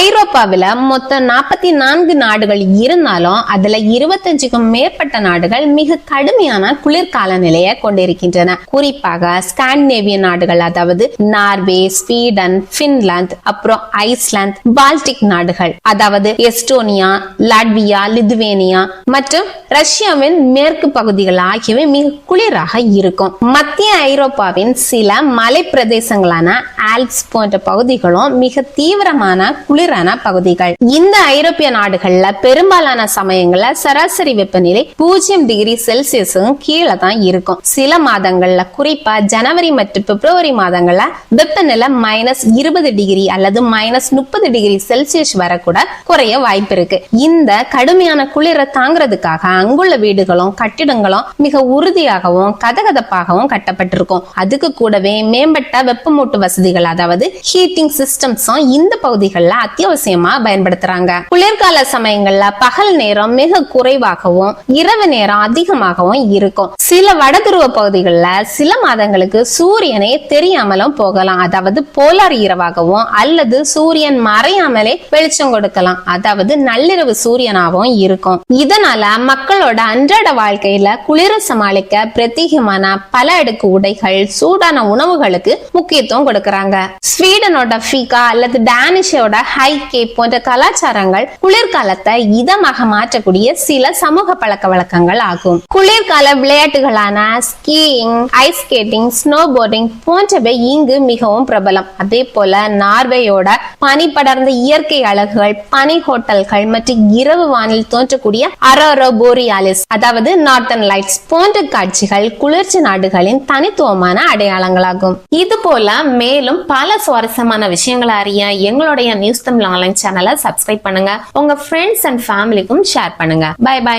ஐரோப்பாவில மொத்தம் நாற்பத்தி நான்கு நாடுகள் இருந்தாலும் அதுல இருபத்தஞ்சுக்கும் மேற்பட்ட நாடுகள் மிக கடுமையான குளிர்கால நிலையை கொண்டிருக்கின்றன. குறிப்பாக ஸ்காண்டினேவிய நாடுகள் அதாவது நார்வே ஸ்வீடன் பின்லாந்து அப்புறம் ஐஸ்லாந்து பால்டிக் நாடுகள் அதாவது எஸ்டோனியா லாட்வியா லிதுவேனியா மற்றும் ரஷ்யாவின் மேற்கு பகுதிகள் ஆகியவை மிக குளிராக இருக்கும். மத்திய ஐரோப்பாவின் சில மலை பிரதேசங்களான ஆல்ப்ஸ் போன்ற பகுதிகளும் மிக தீவிரமான குளிர் குளிரான பகுதிகள். இந்த ஐரோப்பிய நாடுகள்ல பெரும்பாலான சமயங்கள்ல சராசரி வெப்பநிலை பூஜ்ஜியம் டிகிரி செல்சியஸும் கீழே தான் இருக்கும். சில மாதங்கள்ல குறிப்பா ஜனவரி மற்றும் பிப்ரவரி மாதங்கள்ல வெப்பநிலை மைனஸ் இருபது டிகிரி அல்லது மைனஸ் முப்பது டிகிரி செல்சியஸ் வர கூட குறைய வாய்ப்பு இருக்கு. இந்த கடுமையான குளிரை தாங்கிறதுக்காக அங்குள்ள வீடுகளும் கட்டிடங்களும் மிக உறுதியாகவும் கதகதப்பாகவும் கட்டப்பட்டிருக்கும். அதுக்கு கூடவே மேம்பட்ட வெப்பமூட்டு வசதிகள் அதாவது ஹீட்டிங் சிஸ்டம்ஸும் இந்த பகுதிகளில் அத்தியாவசியமா பயன்படுத்துறாங்க. குளிர்கால சமயங்கள்ல பகல் நேரம் மிக குறைவாகவும் இரவு நேரம் அதிகமாகவும் இருக்கும். சில வடதுருவ பகுதிகளில் சில மாதங்களுக்கு சூரியனே தெரியாமலும் போகலாம். அதாவது போலார் இரவாகவும் அல்லது சூரியன் மறையாமலே வெளிச்சம் கொடுக்கலாம். அதாவது நள்ளிரவு சூரியனாகவும் இருக்கும். இதனால மக்களோட அன்றாட வாழ்க்கையில குளிர சமாளிக்க பிரத்யேகமான பல அடுக்கு உடைகள் சூடான உணவுகளுக்கு முக்கியத்துவம் கொடுக்கறாங்க. ஸ்வீடனோட ஃபீகா அல்லது டேனிஷோட ஹைகே போன்ற கலாச்சாரங்கள் குளிர்காலத்தை இதமாக மாற்றக்கூடிய சில சமூக பழக்க வழக்கங்கள் ஆகும். குளிர்கால விளையாட்டுகளான skiing ice skating snow boarding போன்றவை இங்கு மிகவும் பிரபலம். அதே போல நார்வேயோட பனி படர்ந்த இயற்கை அழகுகள் பனி ஹோட்டல்கள் மற்றும் இரவு வானில் தோன்றக்கூடிய அரோரோ போரியாலிஸ் அதாவது நார்த்தன் லைட்ஸ் போன்ற காட்சிகள் குளிர்ச்சி நாடுகளின் தனித்துவமான அடையாளங்களாகும். இது போல மேலும் பல சுவாரஸ்யமான விஷயங்களை அறிய எங்களுடைய நியூஸ் தமிழ் ஆன்லைன் சேனலை சப்ஸ்கிரைப் பண்ணுங்க. உங்க ஃப்ரெண்ட்ஸ் அண்ட் ஃபேமிலிக்கும் ஷேர் பண்ணுங்க. Bye bye